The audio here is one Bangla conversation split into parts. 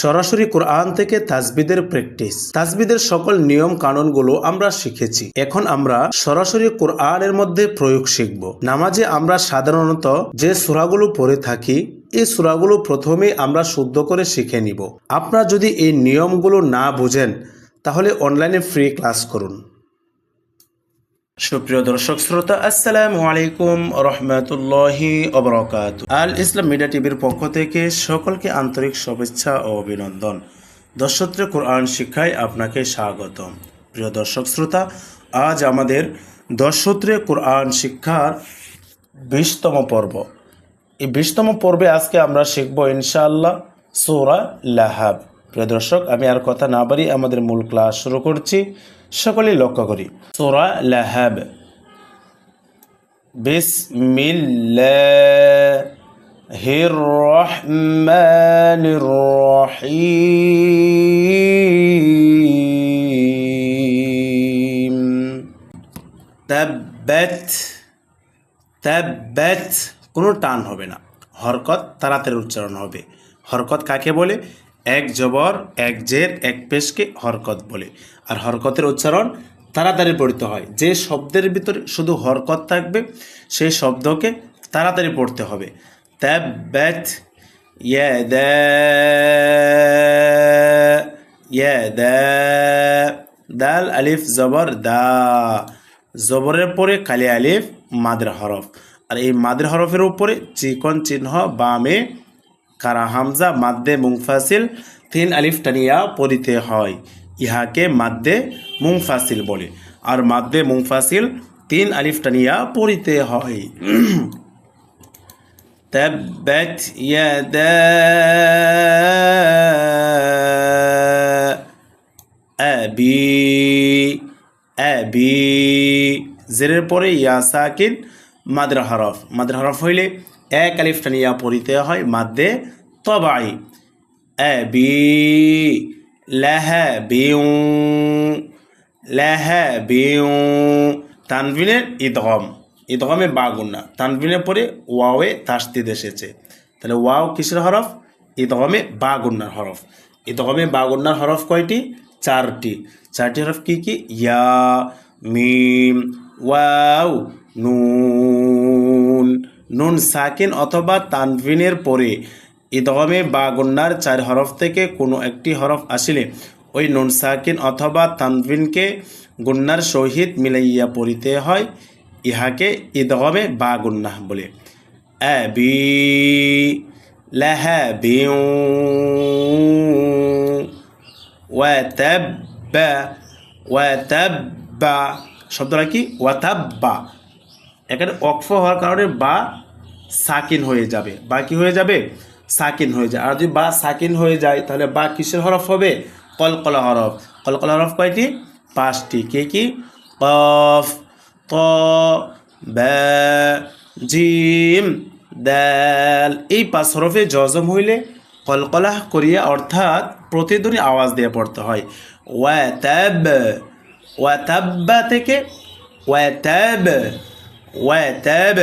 সরাসরি কোরআন থেকে তাজবিদের প্র্যাকটিস। তাজবিদের সকল নিয়ম কানুনগুলো আমরা শিখেছি। এখন আমরা সরাসরি কোরআনের মধ্যে প্রয়োগ শিখব। নামাজে আমরা সাধারণত যে সুরাগুলো পড়ে থাকি, এই সুরাগুলো প্রথমে আমরা শুদ্ধ করে শিখে নিব। আপনারা যদি এই নিয়মগুলো না বুঝেন, তাহলে অনলাইনে ফ্রি ক্লাস করুন। সুপ্রিয় দর্শক শ্রোতা, আসসালামু আলাইকুম রহমতুল্লাহি অবরকাত আল ইসলাম মিডিয়া টিভির পক্ষ থেকে সকলকে আন্তরিক শুভেচ্ছা ও অভিনন্দন। দর্শত্রে কোরআন শিক্ষায় আপনাকে স্বাগতম। প্রিয় দর্শক শ্রোতা, আজ আমাদের দর্শত্রে কোরআন শিক্ষার বিশতম পর্ব। এই বিশতম পর্বে আজকে আমরা শিখব ইনশাআল্লাহ সৌরা লাহাব। প্রিয় দর্শক, আমি আর কথা না বাড়ি আমাদের মূল ক্লাস শুরু করছি। সকলেই লক্ষ্য করি। সৌরা লাহাব। কোনো টান হবে না। হরকত তাড়াতাড়ি উচ্চারণ হবে। হরকত কাকে বলে? এক জবর, এক জের, এক পেশকে হরকত বলে। আর হরকতের উচ্চারণ তাড়াতাড়ি পড়তে হয়। যে শব্দের ভিতরে শুধু হরকত থাকবে সেই শব্দকে তাড়াতাড়ি পড়তে হবে। ইয়াদা ইয়াদা, দাল, আলিফ, জবর, দা। জবরের পরে কালি, আলিফ, মাদের হরফ। আর এই মাদের হরফের উপরে চিকন চিহ্ন, বামে কারা হামজা মাদ্দে মুংফাসিল তিন আলিফ টানিয়া পড়িতে হয় ইহাকে মাদ্দে মুংফাসিল বলে আর মাদ্দে মুংফাসিল তিন আলিফ টানিয়া পড়িতে হয় تبت يدا أبي أبي জেরের পরে ইয়া সাকিন মাদ্রা হরফ মাদ্রা হরফ হইলে এক আলিফটা নিয়ে পড়িতে হয় মাদ্দে তবাই। A B তানভিনের ইদগম। ইদগমে বাগুন্না তানভিনের পরে ওয়াওয়ে তাস্তিদ এসেছে। তাহলে ওয়াও কিসের হরফ? ইদগমে বাগুন্নার হরফ। ইদগমে বাগুন্নার হরফ কয়টি? চারটি। চারটি হরফ কি কি? ইয়া, মিম, ওয়াও, নুন। নুন সাকিন অথবা তানভিনের পরে ইদগমে বা গুন্নার চার হরফ থেকে কোনো একটি হরফ আসিলে ওই নুন সাকিন অথবা তানভিনকে গুন্নার সহিত মিলাইয়া পড়িতে হয়। ইহাকে ইদগমে বা গুন্নাহ বলে। অ্যাবি ওয়াতাব্বা শব্দটা কি? ওয়াতাব্বা। এখানে অক্ফ হওয়ার কারণে বা সাকিন হয়ে যাবে। বা কি হয়ে যাবে? সাকিন হয়ে যায়। আর যদি বা সাকিন হয়ে যায়, তাহলে বা কিসের হরফ হবে? কলকলা হরফ। কলকলা হরফ কয়টি? পাঁচটি। কে কি? কফ ব্যা জিম, দাল। এই পাঁচ হরফে জজম হইলে কলকলাহ করিয়া অর্থাৎ প্রতিধ্বনি আওয়াজ দিয়ে পড়তে হয়। ওয়াতাব, ওয়াতাব্বা থেকে ওয়াতাব। ওয়াতাব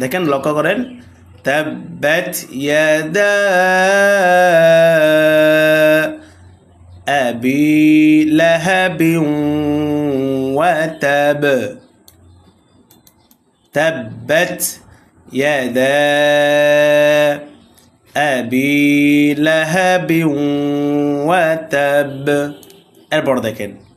দেখেন লক্ষ্য করেন تبت يدا أبي لهب وتب تبت يدا أبي لهب وتب এরপর দেখেন মা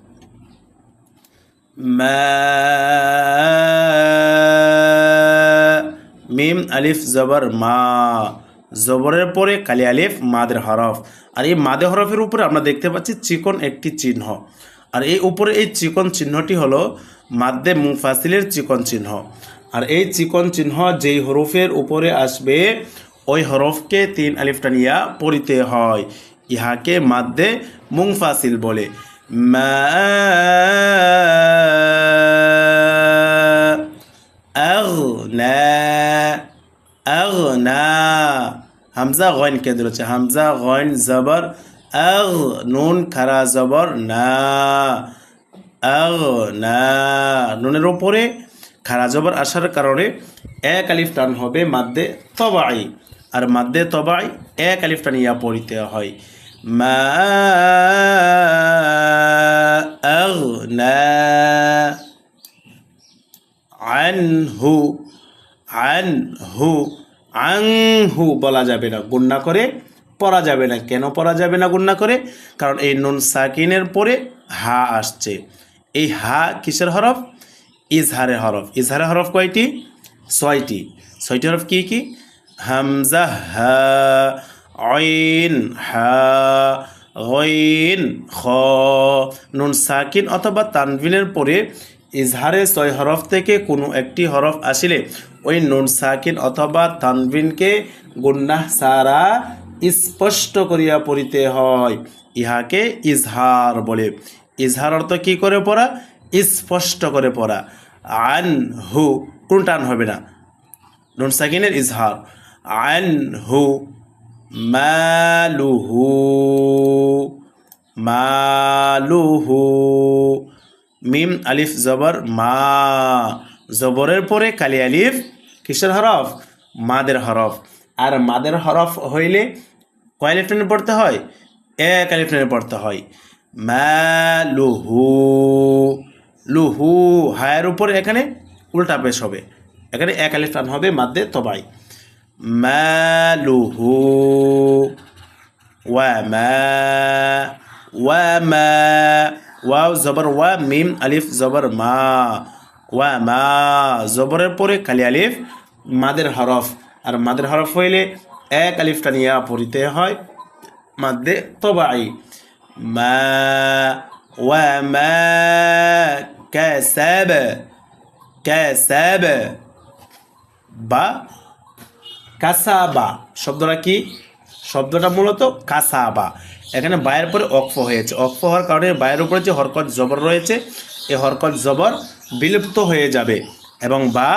মিম আলিফ জবর মা। জবরের পরে কালি আলিফ, মাদের হরফ। আর এই মাদে হরফের উপরে আমরা দেখতে পাচ্ছি চিকন একটি চিহ্ন। আর এই উপরে এই চিকন চিহ্নটি হলো মাদ্দে মুফাসিলের চিকন চিহ্ন। আর এই চিকন চিহ্ন যেই হরফের উপরে আসবে, ওই হরফকে তিন আলিফ টানিয়া পড়িতে হয়। ইহাকে মাদ্দে মুংফাসিল বলে। মা أغنى أغنى হামজা গয়ন কে ধরেছে হামজা গয়ন জবর আগ নুন খারা জবর না আগ না নুনের ওপরে খারা জবর আসার কারণে এক আলিফ টান হবে মাদ্দে তবাই আর মাদ্দে তবাই এক আলিফটা নিয়ে পড়িতে হয় মা আগনা আনহু আনহু আংহু বলা যাবে না গুন্না করে, পড়া যাবে না। কেন পড়া যাবে না গুন্না করে? কারণ এই নুন সাকিনের পরে হা আসছে। এই হা কিসের হরফ? ইজহারের হরফ। ইজহারের হরফ কয়টি? ছয়টি। ছয়টি হরফ কি কি? হামজা হা অইন হা, গইন, খ, নুন সাকিন অথবা তানভিনের পরে ইজহারে ছয় হরফ থেকে কোনো একটি হরফ আসিলে ওই নুন সাকিন অথবা তানভিনকে গুন্নাহ সারা স্পষ্ট করিয়া পড়িতে হয়। ইহাকে ইজহার বলে। ইজহার অর্থ কি করে পড়া? স্পষ্ট করে পড়া। আন হু কোন টান হবে না? নুন সাকিনের ইজহার। আন হু মালুহু মালুহু, মিম, আলিফ, জবর, মা, জবরের পরে কালি, আলিফ, কিসের হরফ? মাদের হরফ। আর মাদের হরফ হইলে কয় আলিফ টেনে পড়তে হয়? এক আলিফ টেনে পড়তে হয়। মালুহু, লুহু, হায়ের উপর এখানে উল্টা পেশ হবে। এখানে এক আলিফ টান হবে মাদ্দে তবাই। মালুহু ওয়ামা ওয়ামা ওয়াও জবর ওয়া মিম আলিফ জবর মা ওয়া মা জবরের পরে কালি আলিফ মাদের হরফ আর মাদের হরফ হইলে এক আলিফটা নিয়ে পড়িতে হয় মাদ্দে তবাই মা ওয়া মা কাসাব কাসাব বা কাসাবা। শব্দটা কি? শব্দটা মূলত কাসাবা। এখানে বায়ের পরে অক্ফ হয়েছে। অক্ফ হওয়ার কারণে বায়ের উপরে যে হরকত জবর রয়েছে, এই হরকত জবর বিলুপ্ত হয়ে যাবে এবং বা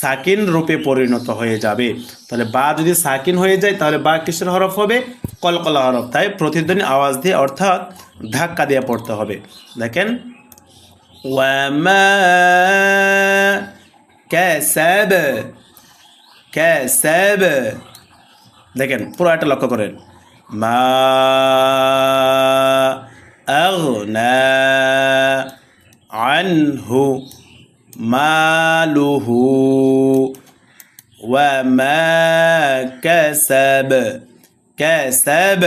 সাকিন রূপে পরিণত হয়ে যাবে। তাহলে বা যদি সাকিন হয়ে যায়, তাহলে বা কিসের হরফ হবে? কলকলা হরফ। তাই প্রতিধ্বনি আওয়াজ দিয়ে অর্থাৎ ধাক্কা দিয়ে পড়তে হবে। দেখেন ওয়ামা ক্যাসাব ক্যাসাব দেখেন, পুরো একটা লক্ষ্য করেন। মা আনহু মালুহু ওয়ামা কাসাব কাসাব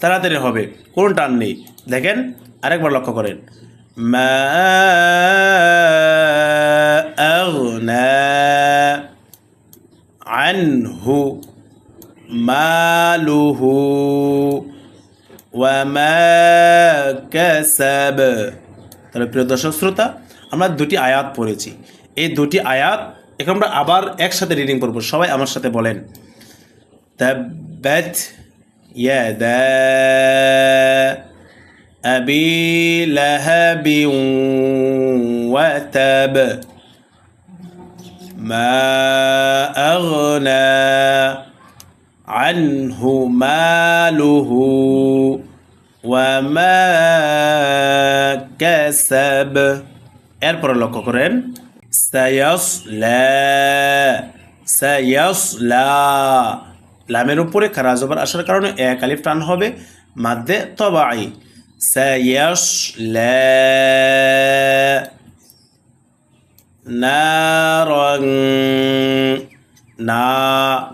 তাড়াতাড়ি হবে, কোন টান নেই। দেখেন, আরেকবার লক্ষ্য করেন। মা আগনা আনহু মালুহু ওয়ামা কাসাব তাহলে প্রিয় দর্শক, শ্রোতা, আমরা দুটি আয়াত পড়েছি। এই দুটি আয়াত, এখন আমরা আবার একসাথে রিডিং করব সবাই আমার সাথে বলেন, তাব্বাত ইয়াদা আবি লাহাবি ওয়া তাব। ما أغنى عنه ماله وما كسب এরপর লক্ষ্য করেন সায়াসলা সায়াসলা লামের উপরে খারা জবর আসার কারণে এক আলিফ টান হবে মাদ্দে তবাই সায়াসলা নারং। না,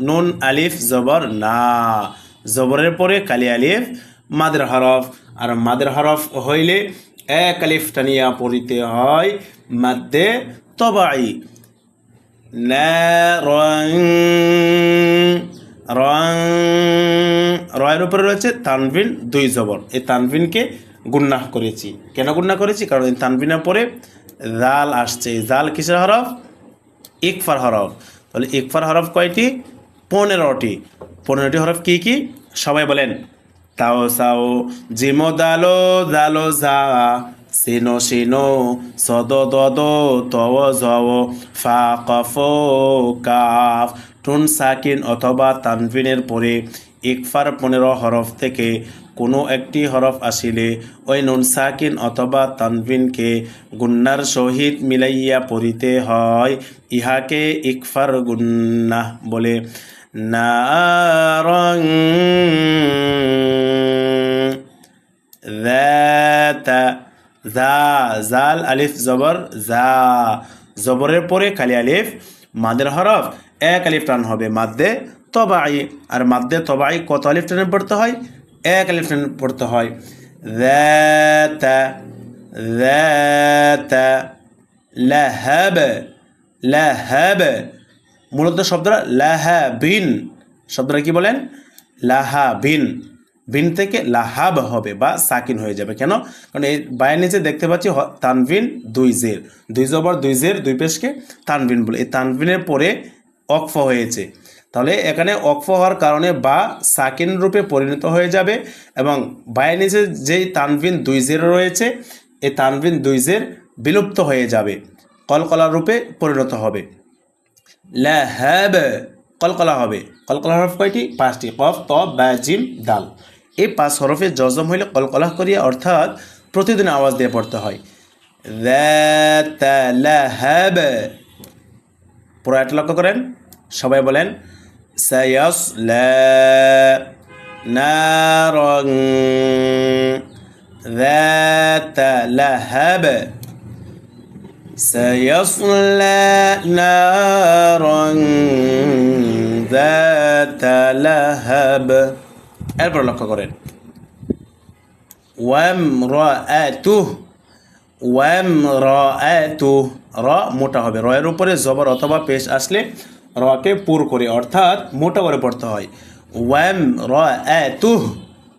নুন, আলিফ, জবর, না। জবরের পরে কালি, আলিফ, মাদের হরফ। আর মাদের হরফ হইলে এক আলিফ টানিয়া পড়িতে হয় মাদ্দে তবাই। রং। রয়ের উপরে রয়েছে তানভিন, দুই জবর। এই তানভিনকে গুন্নাহ করেছি। কেন গুন্না করেছি? কারণ এই তানভিনের পরে জাল আসছে। জাল কিসের হরফ? ইকফার হরফ। তাহলে ইকফার হরফ কয়টি? পনেরোটি। পনেরোটি হরফ কি কি? সবাই বলেন, তাও সাও, জিমো দালো দালো যা সিনো সিনো, সদ দদ, তও জও, ফা কফ কাফ, টুন সাকিন অথবা তানভিনের পরে ইকফার পনেরো হরফ থেকে কোনো একটি হরফ আসিলে ওই নুন সাকিন অথবা তানভিনকে গুন্নার সহিত মিলাইয়া পড়িতে হয়। ইহাকে ইকফার গুন্নাহ বলে। নারং জা, জাল, আলিফ, জবর, জা। জবরের পরে খালি আলিফ, মাদের হরফ, এক আলিফ টান হবে। মাদ্দে তবাই আর মাদ্দে তবাই কত আলিফ টানে পড়তে হয়? এক আলিফ টানে পড়তে হয় ذات ذات লাহাব লাহাব মূলত শব্দটা লাহাবিন শব্দটা কি বলেন লাহাবিন বিন থেকে লাহাব হবে বা সাকিন হয়ে যাবে কেন কারণ এই বায়ের নিচে দেখতে পাচ্ছি হ- তানভিন দুই জের দুই জবর দুই জের দুই পেশকে তানভিন বলে এই তানভিনের পরে অক্ফ হয়েছে তাহলে এখানে অক্ফ হওয়ার কারণে বা সাকিন রূপে পরিণত হয়ে যাবে এবং বায়ের নিচে যেই তানভিন দুই জের রয়েছে, এই তানভিন দুই জের বিলুপ্ত হয়ে যাবে, কলকলা রূপে পরিণত হবে। ল্যাব কলকলা হবে। কলকলা হরফ কয়টি? পাঁচটি। কফ, ত, বা, জিম, দাল। এই পাঁচ হরফে জজম হইলে কলকলা করিয়া অর্থাৎ প্রতিদিন আওয়াজ দিয়ে পড়তে হয়। পুরো একটা লক্ষ্য করেন। সবাই বলেন سيصلى نارا ذات لهب سيصلى نارا ذات لهب এরপর লক্ষ্য করেন ওয়ামরাআতুহ ওয়ামরাআতুহ র মোটা হবে র এর উপরে জবর অথবা পেশ আসলে রকে পুর করে, অর্থাৎ মোটা করে পড়তে হয়। ওয়াম র তুহ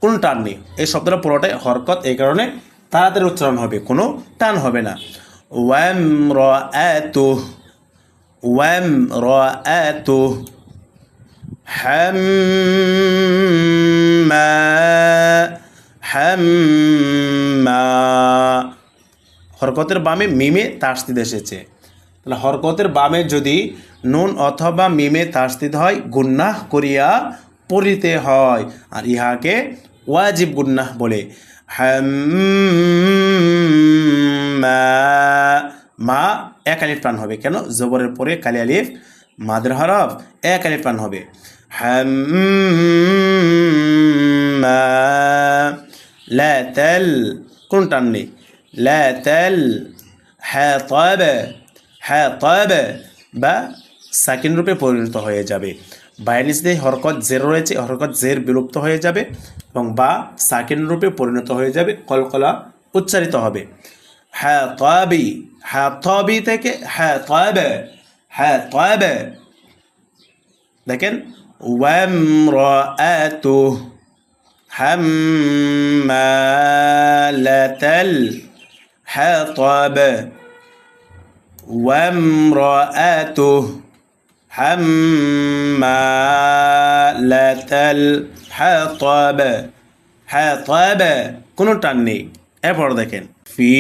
কোন টান নেই এই শব্দটা পুরোটাই হরকত, এই কারণে তাড়াতাড়ি উচ্চারণ হবে, কোনো টান হবে না। ওয়াম র তুহ ওয়াম র তুহ হাম্মা হাম্মা। হরকতের বামে মিমে তাসদিদ এসেছে। তাহলে হরকতের বামে যদি নুন অথবা মিমে তাস্তিত হয়, গুন্নাহ করিয়া পড়িতে হয়। আর ইহাকে ওয়াজিব গুন্নাহ বলে। মা, এক আলিফ প্রাণ হবে। কেন? জবরের পরে কালি আলিফ, মাদ্র হরফ, এক আলিফ প্রাণ হবে। ল্যাতেল কোন টান নেই। ল্যাতেল হ্যাঁ তবে। হ্যাঁ তবে বা সাকিন রূপে পরিণত হয়ে যাবে। বায়ের দিয়ে হরকত জের রয়েছে, হরকত জের বিলুপ্ত হয়ে যাবে এবং বা সাকিন রূপে পরিণত হয়ে যাবে, কলকলা উচ্চারিত হবে। হ্যাঁ তবি হ্যাঁ তবি থেকে হ্যাঁ তবে হ্যাঁ তবে। দেখেন, ওয়াম রু হ্যাম হ্যাঁ তবে। وامرأته حمالة الحطب حطب কোনো টান নেই এরপর দেখেন ফি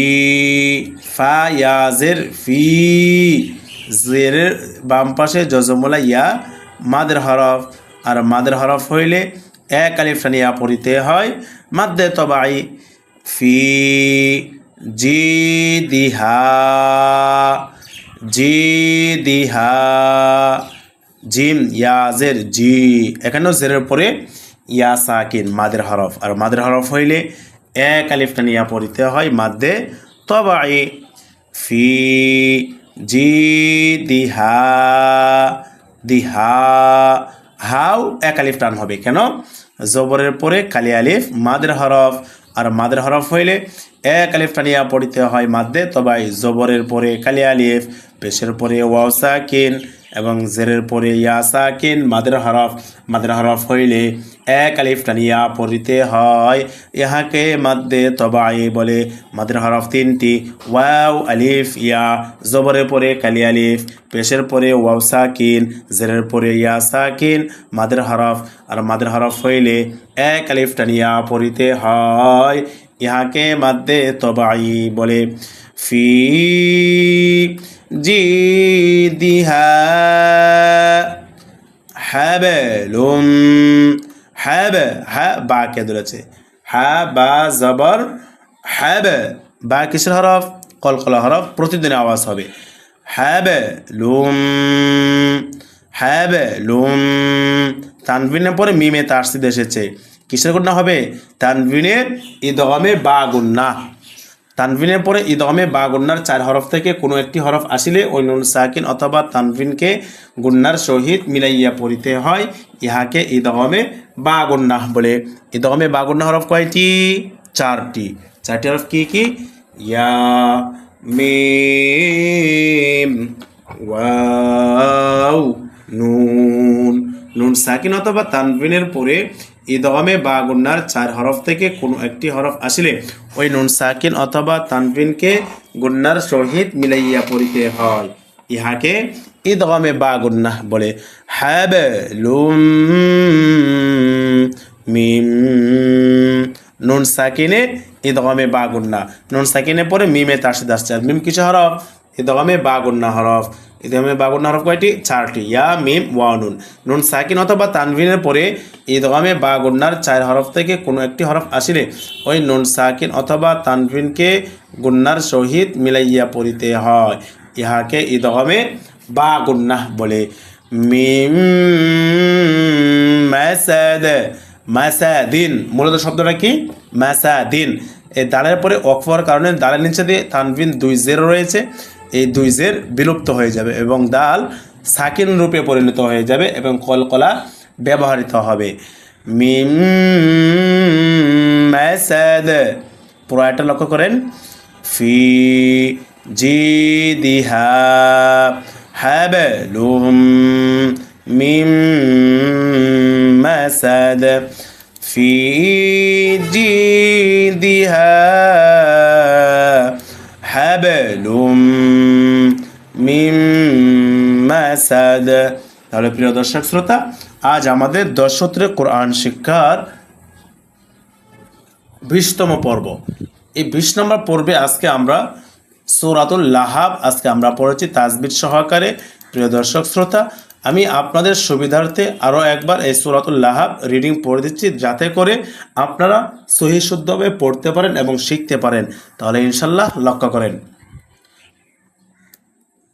ফা ইয়াজের ফি জেরের বাম পাশে জজমলা ইয়া মাদের হরফ আর মাদের হরফ হইলে এক আলিফ টানিয়া পড়িতে হয় মাদ্দে তবাই ফি জি দিহা জি দিহা জিম, ইয়াজের জি। এখানেও জেরের পরে ইয়া সাকিন, মাদের হরফ। আর মাদের হরফ হইলে এক আলিফ টানিয়া পড়িতে হয় মাদ্দে তবাই ফি জি দিহা। দিহা হাউ এক আলিফ টান হবে। কেন? জবরের পরে কালি আলিফ, মাদের হরফ। আর মাদের হরফ হইলে এক আলিফ টানিয়া পড়িতে হয় মাদ্দে, তবাই জবরের পরে কালি আলিফ, পেশের পরে ওয়াও সাকিন এবং জেরের পরে ইয়া সাকিন, মাদের হরফ মাদের হরফ হইলে এক আলিফ টানিয়া পড়িতে হয়। ইহাকে মাদ্দে, তবাই বলে মাদের হরফ তিনটি, ওয়াও আলিফ, ইয়া, জবরের পরে কালি আলিফ, পেশের পরে ওয়াও সাকিন, জেরের পরে ইয়া সাকিন, মাদের হরফ, আর মাদের হরফ হইলে এক আলিফ টানিয়া পড়িতে হয়। ইহাকে মাদ্দে তবাই বলে, ফি জিদিহা হাবলুম হাব, হা, বা কে ধরেছে? বা, জবর, হাব, বা কিসের হরফ? কলকলা হরফ, প্রতিদিন আওয়াজ হবে। হাব লুম হাবলুম তানভিনের পরে মিমে তারসিদ এসেছে। কিসের গুণা হবে? তানভিনের ইদগমে বা গুন্না তানভিনের পরে ইদগমে বা গুন্নার চার হরফ থেকে কোনো একটি হরফ আসিলে নুন সাকিন অথবা তানভিনকে গুন্নার সহিত মিলাইয়া পড়িতে হয়। ইহাকে ইদগমে বা গুন্না বলে। ইদগমে বা গুন্না হরফ কয়টি? চারটি। চারটি হরফ কি কি? ইয়া, মিম, ওয়াও, নুন। নুন সাকিন অথবা তানভিনের পরে ইদগমে বা গুন্নার চার হরফ থেকে কোনো একটি হরফ আসিলে ওই নুন সাকিন অথবা তানভিনকে গুন্নার সহিত মিলাইয়া পড়িতে হয়। ইহাকে ইদগমে বা গুন্না বলে। হ্যাব লুম মিম নুন সাকিনে ইদগমে বা গুন্না নুন সাকিনে পরে মিমে তাসিদ আসছে আর মিম কিছু হরফ, ইদগমে বা গুন্না হরফ। ইদগমে বা গুন্না হরফ কয়টি? চারটি। ইয়া, মিম, ওয়া, নুন। সাকিন অথবা তানভিনের পরে ইদগমে বা গুন্নার চার হরফ থেকে কোনো একটি হরফ আসিলে, ওই নুন সাকিন অথবা তানভিনকে গুন্নার সহিত মিলাইয়া পড়িতে হয়। ইহাকে ইদগমে বা গুন্না বলে। মিম মাসাদ, মাসাদিন। মূলত শব্দটা কি? মাসাদিন। এই দালের পরে অক্ষর কারণে দালের নিচে দিয়ে তানভিন দুই জেরো রয়েছে। এই দুই জের বিলুপ্ত হয়ে যাবে এবং দাল সাকিন রূপে পরিণত হয়ে যাবে এবং কলকলা ব্যবহৃত হবে। মিম ম্যাসাদ পুরাটা লক্ষ্য করেন। ফি জি দিহা হাবলুম মিম ম্যাসাদ ফি জি দিহা মাসাদ। তাহলে প্রিয় দর্শক শ্রোতা, আজ আমাদের দশত্রে কোরআন শিক্ষার বিশতম পর্ব। এই বিশ নম্বর পর্বে আজকে আমরা সৌরাতুল লাহাব, আজকে আমরা পড়েছি তাজবির সহকারে। প্রিয় দর্শক শ্রোতা, আমি আপনাদের সুবিধার্থে আরও একবার এই সুরাতুল লাহাব রিডিং পড়ে দিচ্ছি, যাতে করে আপনারা সহি শুদ্ধভাবে পড়তে পারেন এবং শিখতে পারেন। তাহলে ইনশাল্লাহ লক্ষ্য করেন।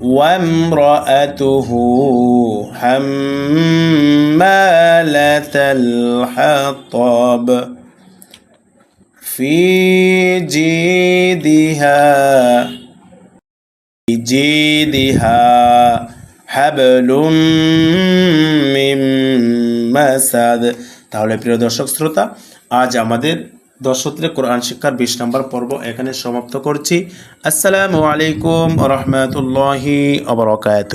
وامرأته حمالة الحطب في جيدها في جيدها حبل من مسد তাহলে প্রিয় দর্শক শ্রোতা আজ আমাদের দশত্রে কোরআন শিক্ষার বিশ নম্বর পর্ব এখানে সমাপ্ত করছি। আসসালামু আলাইকুম রহমতুল্লাহি আবরকাত